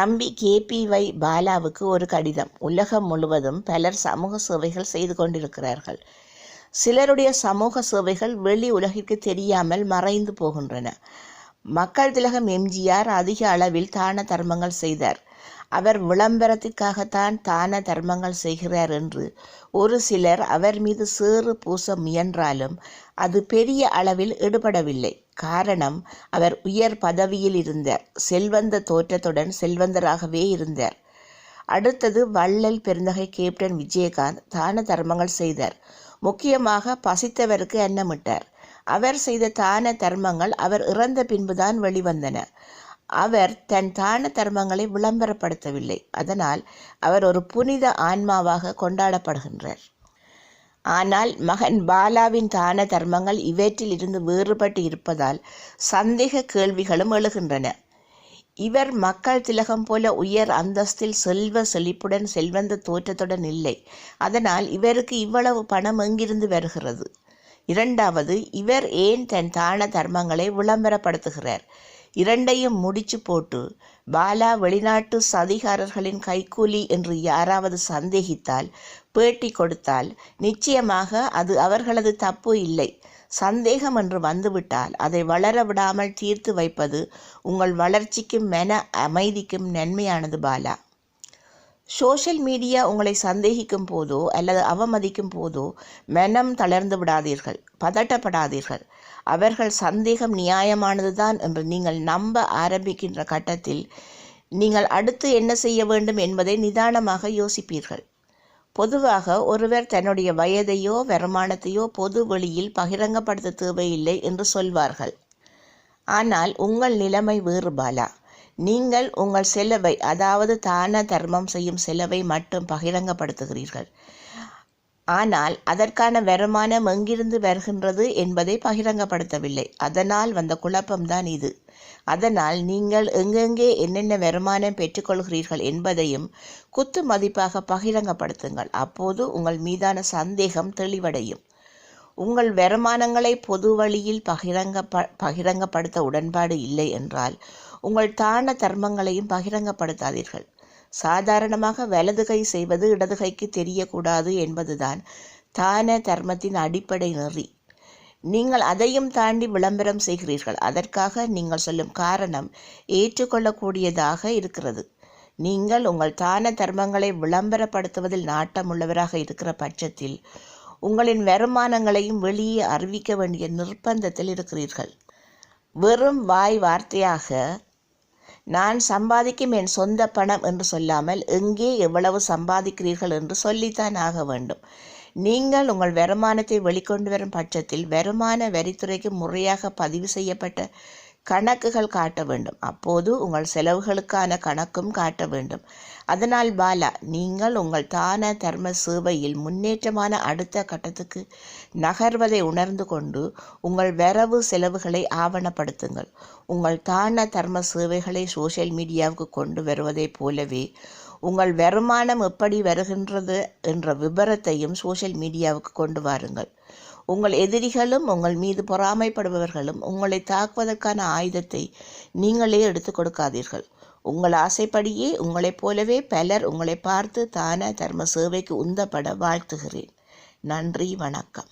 தம்பி கேபிஒய் பாலாவுக்கு ஒரு கடிதம். உலகம் முழுவதும் பலர் சமூக சேவைகள் செய்து கொண்டிருக்கிறார்கள். சிலருடைய சமூக சேவைகள் வெளி உலகிற்கு தெரியாமல் மறைந்து போகின்றன. மக்கள் திலகம் எம்ஜிஆர் அதிக அளவில் தான தர்மங்கள் செய்தார். அவர் விளம்பரத்திற்காகத்தான் தான தர்மங்கள் செய்கிறார் என்று ஒரு சிலர் அவர் மீது சேறு பூச முயன்றாலும் அது பெரிய அளவில் ஈடுபடவில்லை. காரணம் அவர் உயர் பதவியில் இருந்தார் செல்வந்த தோற்றத்துடன் செல்வந்தராகவே இருந்தார். அடுத்தது வள்ளல் பெருந்தகை கேப்டன் விஜயகாந்த் தான தர்மங்கள் செய்தார். முக்கியமாக பசித்தவருக்கு அன்னமிட்டார். அவர் செய்த தான தர்மங்கள் அவர் இறந்த பின்புதான் வெளிவந்தன. அவர் தன் தான தர்மங்களை விளம்பரப்படுத்தவில்லை. அதனால் அவர் ஒரு புனித ஆன்மாவாக கொண்டாடப்படுகின்றார். ஆனால் மகன் பாலாவின் தான தர்மங்கள் இவற்றில் இருந்து வேறுபட்டு இருப்பதால் சந்தேக கேள்விகளும் எழுகின்றன. இவர் மக்கள் திலகம் போல உயர் அந்தஸ்தில் செல்வ செழிப்புடன் செல்வந்த தோற்றத்துடன் இல்லை. அதனால் இவருக்கு இவ்வளவு பணம் எங்கிருந்து வருகிறது? இரண்டாவது இவர் ஏன் தன் தான தர்மங்களை விளம்பரப்படுத்துகிறார்? இரண்டையும் முடிச்சு போட்டு பாலா வெளிநாட்டு சதிகாரர்களின் கைக்கூலி என்று யாராவது சந்தேகித்தால் பேட்டி கொடுத்தால் நிச்சயமாக அது அவர்களது தப்பு இல்லை. சந்தேகம் என்று வந்துவிட்டால் அதை வளர விடாமல் தீர்த்து வைப்பது உங்கள் வளர்ச்சிக்கும் மன அமைதிக்கும் நன்மையானது பாலா. சோஷியல் மீடியா உங்களை சந்தேகிக்கும் போதோ அல்லது அவமதிக்கும் போதோ மனம் தளர்ந்து விடாதீர்கள் பதட்டப்படாதீர்கள். அவர்கள் சந்தேகம் நியாயமானதுதான் என்று நீங்கள் நம்ப ஆரம்பிக்கின்ற கட்டத்தில் நீங்கள் அடுத்து என்ன செய்ய வேண்டும் என்பதை நிதானமாக யோசிப்பீர்கள். பொதுவாக ஒருவர் தன்னுடைய வயதையோ வருமானத்தையோ பொது வெளியில் பகிரங்கப்படுத்த தேவையில்லை என்று சொல்வார்கள். ஆனால் உங்கள் நிலைமை வேறு பாலா நீங்கள் உங்கள் செலவை அதாவது தான தர்மம் செய்யும் செலவை மட்டும் பகிரங்கப்படுத்துகிறீர்கள். ஆனால் அதற்கான வருமானம் எங்கிருந்து வருகின்றது என்பதை பகிரங்கப்படுத்தவில்லை. அதனால் வந்த குழப்பம்தான் இது. அதனால் நீங்கள் எங்கெங்கே என்னென்ன வருமானம் பெற்றுக்கொள்கிறீர்கள் என்பதையும் குத்து மதிப்பாக பகிரங்கப்படுத்துங்கள். அப்போது உங்கள் மீதான சந்தேகம் தெளிவடையும். உங்கள் வருமானங்களை பொது வழியில் பகிரங்க பகிரங்கப்படுத்த உடன்பாடு இல்லை என்றால் உங்கள் தான தர்மங்களையும் பகிரங்கப்படுத்தாதீர்கள். சாதாரணமாக வலது கை செய்வது இடது கைக்கு தெரியக்கூடாது என்பதுதான் தான தர்மத்தின் அடிப்படை நெறி. நீங்கள் அதையும் தாண்டி விளம்பரம் செய்கிறீர்கள். அதற்காக நீங்கள் சொல்லும் காரணம் ஏற்றுக்கொள்ளக்கூடியதாக இருக்கிறது. நீங்கள் உங்கள் தான தர்மங்களை விளம்பரப்படுத்துவதில் நாட்டமுள்ளவராக இருக்கிற பட்சத்தில் உங்களின் வருமானங்களையும் வெளியே அறிவிக்க வேண்டிய நிர்பந்தத்தில் இருக்கிறீர்கள். வெறும் வாய் வார்த்தையாக நான் சம்பாதிக்கும் என் சொந்த பணம் என்று சொல்லாமல் எங்கே எவ்வளவு சம்பாதிக்கிறீர்கள் என்று சொல்லித்தான் ஆக வேண்டும். நீங்கள் உங்கள் வருமானத்தை வெளிக்கொண்டு வரும் பட்சத்தில் வருமான வரித்துறைக்கு முறையாக பதிவு செய்யப்பட்ட கணக்குகள் காட்ட வேண்டும். அப்போது உங்கள் செலவுகளுக்கான கணக்கும் காட்ட வேண்டும். அதனால் பாலா நீங்கள் உங்கள் தான தர்ம சேவையில் முன்னேற்றமான அடுத்த கட்டத்துக்கு நகர்வதை உணர்ந்து கொண்டு உங்கள் வரவு செலவுகளை ஆவணப்படுத்துங்கள். உங்கள் தான தர்ம சேவைகளை சோசியல் மீடியாவுக்கு கொண்டு வருவதைப் போலவே உங்கள் வருமானம் எப்படி வருகின்றது என்ற விபரத்தையும் சோசியல் மீடியாவுக்கு கொண்டு வாருங்கள். உங்கள் எதிரிகளும் உங்கள் மீது பொறாமைப்படுபவர்களும் உங்களை தாக்குவதற்கான ஆயுதத்தை நீங்களே எடுத்து கொடுக்காதீர்கள். உங்கள் ஆசைப்படியே உங்களைப் போலவே பலர் உங்களை பார்த்து தான தர்ம சேவைக்கு உந்தப்பட வாழ்த்துகிறேன். நன்றி வணக்கம்.